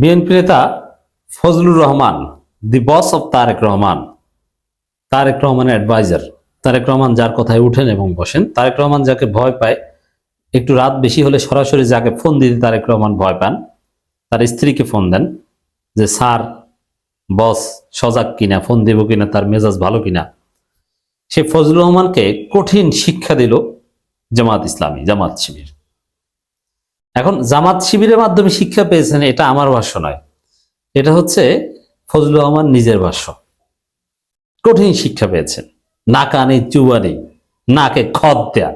BNP নেতা Fazlur Rahman the boss of Tarique Rahman Tarique রহমানের adviser Tarique Rahman যার কথায় উঠেন এবং বসেন তারেক রহমান যাকে ভয় পায়, একটু রাত বেশি হলে সরাসরি যাকে ফোন দিতে তারেক রহমান ভয় পান, তার স্ত্রীকে ফোন দেন যে, স্যার বস সজাগ কিনা, ফোন দেব কিনা, তার মেজাজ ভালো কিনা? সে ফজলুর রহমানকে কঠিন শিক্ষা দিল জামাত ইসলামী, জামাত শিবির। এখন জামাত শিবিরের মাধ্যমে শিক্ষা পেয়েছেন এটা আমার ভাষ্য নয়। এটা হচ্ছে ফজলুর রহমান নিজের ভাষ্য। কঠিন শিক্ষা পেয়েছেন। নাকানে, চুবানি, নাকে খদ দেয়া।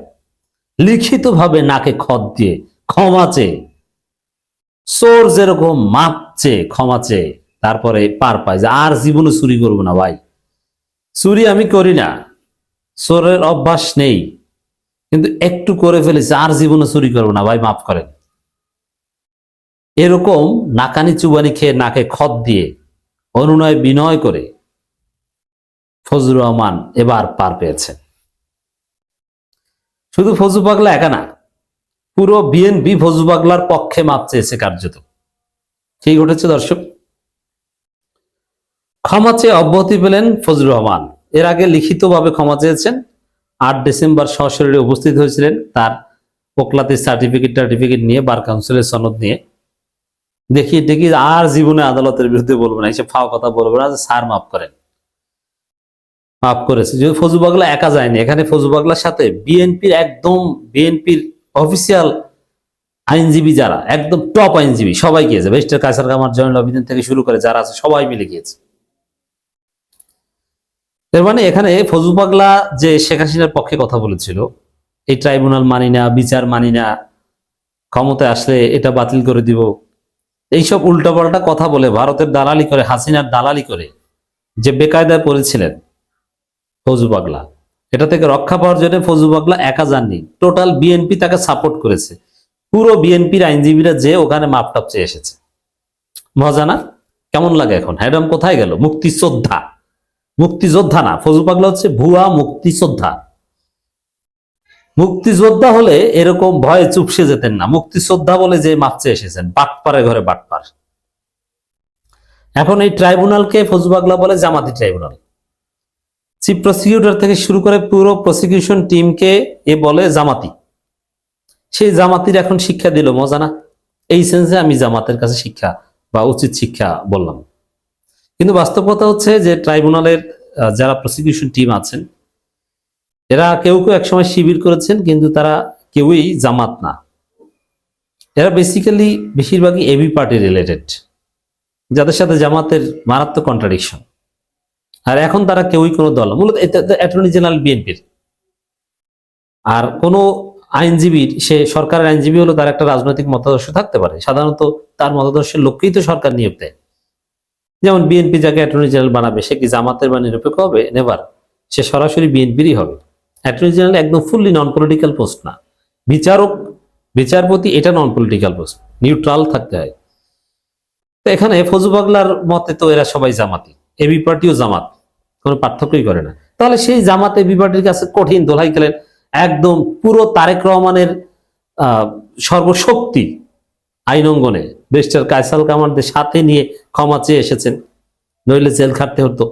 লিখিতভাবে নাকে খদ দিয়ে ক্ষমা চেয়ে, চোর যেরকম মাপ চেয়ে ক্ষমা চেয়ে তারপরে পার পায় যে আর জীবনে চুরি করব না ভাই। চুরি আমি করি না। চোরের অভ্যাস নেই। কিন্তু একটু করে ফেলেছে, আর জীবনে চুরি করব না ভাই, মাফ করেন। এরকম নাকানি চুবানি খেয়ে নাকে খত দিয়ে অনুনয় বিনয় করে ফজলুর রহমান এবার পার পেয়েছেন। শুধু ফজু পাগলা একা না, পুরো বিএনপি ফজু পাগলার পক্ষে মাপ চেয়েছে কার্যত। কি ঘটেছে দর্শক? ক্ষমা চেয়ে অব্যাহতি পেলেন ফজলুর রহমান। এর আগে লিখিতভাবে ক্ষমা চেয়েছেন। আট ডিসেম্বর সশরীরে উপস্থিত হয়েছিলেন তার ওকলাতে সার্টিফিকেট টার্টিফিকেট নিয়ে বার কাউন্সিলের সনদ নিয়ে। দেখি দেখি আর জীবনে আদালতের বিরুদ্ধে বলব না। এসে ফাও কথা বলব না স্যার মাফ করেন। মাফ করেছে। যদি ফজু পাগলা একা যায়নি, এখানে ফজু পাগলার সাথে বিএনপির একদম, বিএনপির অফিসিয়াল আইনজীবী যারা, একদম টপ আইনজীবী, সবাই গিয়েছে। বেস্টার কায়সার কামার জয়নুল আবেদিন থেকে শুরু করে যারা আছে, সবাই মিলে গিয়েছে। এর মানে এখানে ফজু পাগলা যে শেখ হাসিনার পক্ষে কথা বলেছিল, এই ট্রাইব্যুনাল মানি না, বিচার মানি না, ক্ষমতায় আসলে এটা বাতিল করে দিব এইসব উল্টাপাল্টা কথা বলে ভারতের দালালি করে, হাসিনার দালালি করে যে বেকায়দায় পড়েছিলেন ফজু এটা থেকে রক্ষা পাওয়ার জন্য ফজু পাগলা একা যাননি। টোটাল বিএনপি তাকে সাপোর্ট করেছে। পুরো বিএনপির আইনজীবীরা যে ওখানে মাপটাপ চেয়ে এসেছে। মজা না? কেমন লাগে এখন? হ্যাডাম কোথায় গেল? মুক্তিযোদ্ধা। মুক্তিযোদ্ধা না। ফজু পাগলা হচ্ছে ভুয়া মুক্তিযোদ্ধা। মুক্তিযোদ্ধা হলে এরকম ভয়ে চুপসে যেতেন না। মুক্তিযোদ্ধা বলে যে মাপচে এসেছেন বাটপারে ঘরে বাটপার এখন এই ট্রাইব্যুনালকে ফজু পাগলা বলে জামাতি ট্রাইব্যুনাল। চিফ প্রসিকিউটর থেকে শুরু করে পুরো প্রসিকিউশন টিমকে এ বলে জামাতি। সেই জামাতির এখন শিক্ষা দিল, মজা না? এই সেন্সে আমি জামাতের কাছে শিক্ষা বা উচিত শিক্ষা বললাম। কিন্তু বাস্তবতা হচ্ছে যে ট্রাইব্যুনালের যারা প্রসিকিউশন টিম আছেন এরা কেউ কেউ একসময় শিবির করেছেন, কিন্তু তারা কেউই জামাত না। এরা বেসিক্যালি বেশিরভাগই এবি পার্টি রিলেটেড যাদের সাথে জামাতের মারাত্মক কন্ট্রাডিকশন আর এখন তারা কেউই কোনো দল মূলত অ্যাটর্নি জেনারেল বিএনপির আর কোনো আইনজীবীর সে সরকারের আইনজীবী হলো তার একটা রাজনৈতিক মতাদর্শ থাকতে পারে। সাধারণত তার মতাদর্শের লক্ষ্যেই তো সরকার নিয়োগ দেয়। যেমন বিএনপি যাকে অ্যাটর্নি জেনারেল বানাবে, সে কি জামাতের বা নিরপেক্ষ হবে? নেভার সে সরাসরি বিএনপিরই হবে। অ্যাটর্নি জেনারেল একদম ফুললি নন পলিটিক্যাল পোস্ট না। বিচারক, বিচারপতি, এটা নন পলিটিক্যাল পোস্ট নিউট্রাল থাকতে হয়। তো এখানে ফজু পাগলার মতে তো এরা সবাই জামাতি এবি পার্টিও জামাত, কোনো পার্থক্যই করে না। তাহলে সেই জামাত এবি পার্টির কাছে কঠিন দোলাই গেলেন একদম পুরো তারেক রহমানের সর্বশক্তি আইন অঙ্গনে ব্যারিস্টার কায়সাল কামারদের সাথে নিয়ে ক্ষমা চেয়ে এসেছেন, নইলে জেল খাটতে হতো।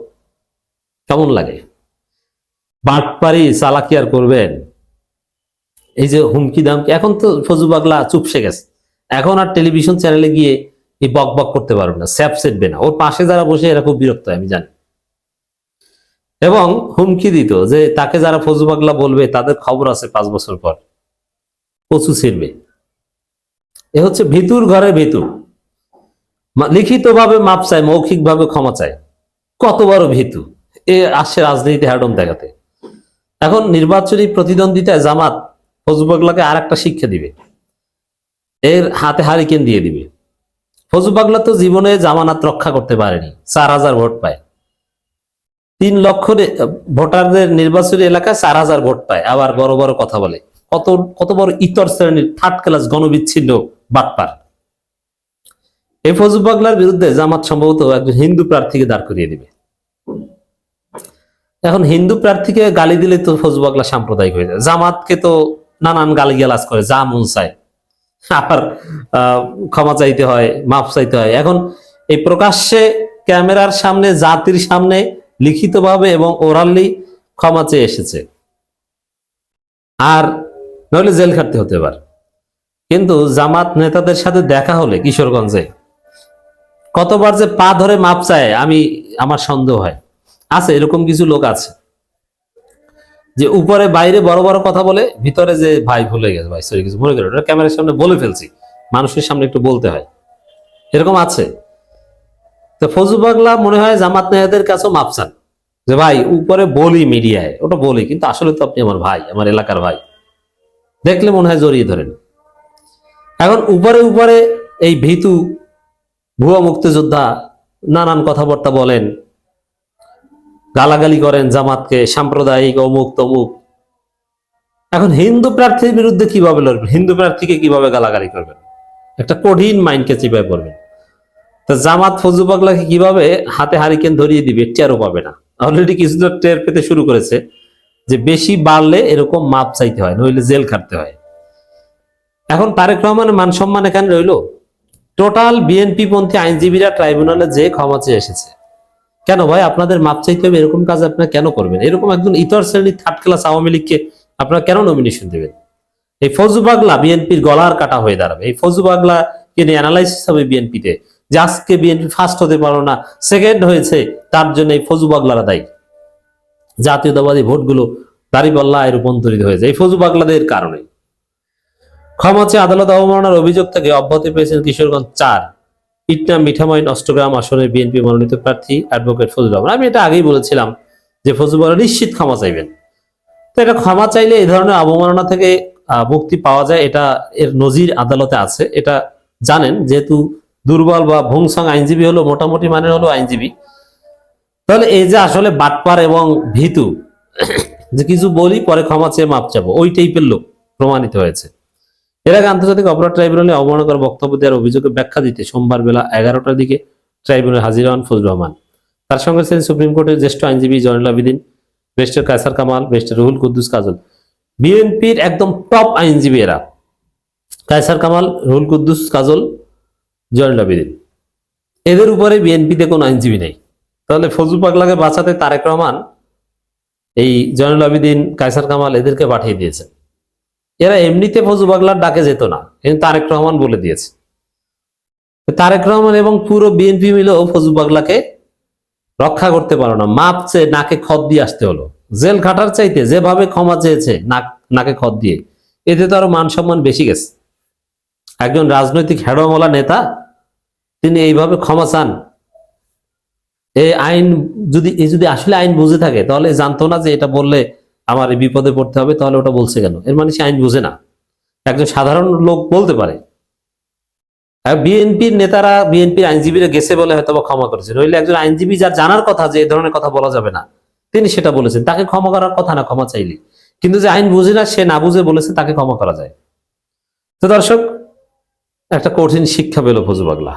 কেমন লাগে? বাটপারি চালাকি আর করবেন। এই যে হুমকি দামকি এখন তো ফজু পাগলা চুপসে গেছে। এখন আর টেলিভিশন চ্যানেলে গিয়ে এই বক বক করতে পারবে না, স্যাপ সেটবে না। ওর পাশে যারা বসে এরা খুব বিরক্ত, আমি জানি। এবং হুমকি দিত যে তাকে যারা ফজু পাগলা বলবে, তাদের খবর আছে পাঁচ বছর পর। কচু ছিড়বে। এ হচ্ছে ভিতুর ঘরে ভিতু। লিখিত ভাবে মাপ চায় মৌখিক ভাবে ক্ষমা চায়। কত বড় ভিতু। এ আসছে রাজনীতিতে হ্যাডম দেখাতে। এখন নির্বাচনী প্রতিদ্বন্দ্বিতায় জামাত ফজুবাগলাকে আর একটা শিক্ষা দিবে। এর হাতে হারিকেন দিয়ে দিবে। ফজুবাগলা তো জীবনে জামানাত রক্ষা করতে পারেনি, চার হাজার ভোট পায়। তিন লক্ষ ভোটারদের নির্বাচনী এলাকায় চার হাজার ভোট পায়। আবার বড় বড় কথা বলে, কত কত বড় ইতর শ্রেণির থার্ড ক্লাস গণবিচ্ছিন্ন বাটপার। এই ফজু পাগলার বিরুদ্ধে জামাত সম্ভবত একজন হিন্দু প্রার্থীকে দাঁড় করিয়ে দিবে। এখন হিন্দু প্রার্থীকে গালি দিলে তো ফজু পাগলা সাম্প্রদায়িক হয়ে যায়। জামাতকে তো নানান গালি গালাজ করে, যা মন চায়। আবার ক্ষমা চাইতে হয় মাপ চাইতে হয়। এখন এই প্রকাশ্যে ক্যামেরার সামনে, জাতির সামনে লিখিতভাবে এবং ওরালি ক্ষমা চেয়ে এসেছে। আর নইলে জেল খাটতে হতে পারে কিন্তু জামাত নেতাদের সাথে দেখা হলে কিশোরগঞ্জে, কতবার যে পা ধরে মাপ চায়, আমি, আমার সন্দেহ হয়। আছে, এরকম কিছু লোক আছে। যে উপরে, বাইরে বড় বড় কথা বলে, ভিতরে যে ভাই ভুলে গেছে, ভাই সরি কিছু মনে করে ওটা ক্যামেরার সামনে বলে ফেলছি, মানুষের সামনে একটু বলতে হয়। এরকম আছে। তো ফজু পাগলা মনে হয় জামাত নেতাদের কাছেও মাপ চান। যে ভাই, উপরে বলি মিডিয়ায়, ওটা বলি, কিন্তু আসলে তো আপনি আমার ভাই, আমার এলাকার ভাই। দেখলে মনে হয় জড়িয়ে ধরেন। এখন উপরে উপরে এই ভীতু ভুয়া মুক্তিযোদ্ধা, নানান কথাবার্তা বলেন গালাগালি করেন জামাতকে, সাম্প্রদায়িক, অমুক, তমুক। এখন হিন্দু প্রার্থীর বিরুদ্ধে কীভাবে লড়বেন? হিন্দু প্রার্থীকে কীভাবে গালাগালি করবেন? একটা কঠিন মাইন্ডকে চিপায় পড়বেন। তা জামাত ফজু পাগলাকে কীভাবে হাতে হারিকেন ধরিয়ে দিবে, টেরও পাবে না। অলরেডি কিছু তো টের পেতে শুরু করেছে যে বেশি বাড়লে এরকম মাপ চাইতে হয়, নইলে জেল খাটতে হয়। এখন তারেক রহমানের মান সম্মান এখানে রইল। টোটাল বিএনপি পন্থী আইনজীবীরা ট্রাইব্যুনালে যে ক্ষমা চেয়ে এসেছে। কেন ভাই? আপনাদের মাপ চাইতে হবে এরকম কাজ আপনারা কেন করবেন? এরকম একজন ইতর শ্রেণির থার্ড ক্লাস আওয়ামী লীগকে আপনারা কেন নমিনেশন দেবেন? এই ফজু পাগলা বিএনপির গলার কাটা হয়ে দাঁড়াবে। এই ফজু পাগলা কে নিয়ে অ্যানালাইসিস হবে বিএনপিতে। যে আজকে বিএনপি ফার্স্ট হতে পারো না সেকেন্ড হয়েছে, তার জন্য এই ফজু পাগলারা দায়ী। জাতীয়তাবাদী ভোটগুলো দাঁড়িপাল্লায় রূপান্তরিত হয়েছে। এই ফজু পাগলাদের কারণে। ক্ষমা চেয়ে আদালত অবমাননার অভিযোগ থেকে অব্যাহতি পেয়েছেন কিশোরগঞ্জ চার। ইটনা মিঠামইন অষ্টগ্রাম আসনের বিএনপি মনোনীত প্রার্থী অ্যাডভোকেট ফজলুর রহমান আমি এটা আগেই বলেছিলাম যে ফজলুর রহমান নিশ্চিত ক্ষমা চাইবেন। তো এটা ক্ষমা চাইলে এই ধরনের অবমাননা থেকে মুক্তি পাওয়া যায়, এটা এর নজির আদালতে আছে। এটা জানেন, যেহেতু দুর্বল বা ভংসং আইনজীবী হলো, মোটামুটি মানের হলো আইনজীবী। তাহলে এই যে আসলে বাটপার এবং ভীতু, যে কিছু বলি, পরে ক্ষমা চেয়ে মাপ চাবো। ওই টাইপের লোক প্রমাণিত হয়েছে। এর আগে আন্তর্জাতিক অপরাধ ট্রাইব্যুনালে অবমাননাকর বক্তব্য দেওয়ার অভিযোগে ব্যাখ্যা দিতে সোমবার বেলা এগারোটার দিকে ট্রাইব্যুনালে হাজির হন ফজলুর রহমান। তার সঙ্গে ছিলেন সুপ্রিম কোর্টের জ্যেষ্ঠ আইনজীবী জয়নুল আবিদিন বেস্টার কায়সার কামাল বেস্টার রুহুল কুদ্দুস কাজল। বিএনপির একদম টপ আইনজীবী এরা। কায়সার কামাল, রুহুল কুদ্দুস কাজল, জয়নুল আবিদিন। এদের উপরে বিএনপিতে কোনো আইনজীবী নেই। তাহলে ফজলু পাগলাকে বাঁচাতে তারেক রহমান এই জয়নুল আবিদিন, কায়সার কামাল এদেরকে পাঠিয়ে দিয়েছে এরা এমনিতে ফজু পাগলার ডাকে যেত না, কিন্তু তারেক রহমান বলে দিয়েছে। তারেক রহমান এবং পুরো বিএনপি মিলেও ফজু বাগলাকে রক্ষা করতে পারো না, মাপ চেয়ে নাকে খত দিয়ে আসতে হলো। জেল খাটার চাইতে যেভাবে ক্ষমা চেয়েছে নাক, নাকে খত দিয়ে, এতে তো আরও মান সম্মান বেশি গেছে। একজন রাজনৈতিক হেডমলা নেতা, তিনি এইভাবে ক্ষমা চান। এই আইন যদি যদি আসলে আইন বুঝে থাকে, তাহলে জানতো না যে এটা বললে আমার এই বিপদে পড়তে হবে, তাহলে ওটা বলছে কেন? এর মানে সে আইন বুঝে না। একজন সাধারণ লোক বলতে পারে। বিএনপির নেতারা, বিএনপির আইনজীবীরা গেছে বলে হয়তো বা ক্ষমা করেছে। নইলে একজন আইনজীবী যার জানার কথা যে এই ধরনের কথা বলা যাবে না, তিনি সেটা বলেছেন। তাকে ক্ষমা করার কথা না, ক্ষমা চাইলে। কিন্তু যে আইন বুঝে না, সে না বুঝে বলেছে, তাকে ক্ষমা করা যায়। তো দর্শক, একটা কঠিন শিক্ষা পেল ফজু পাগলা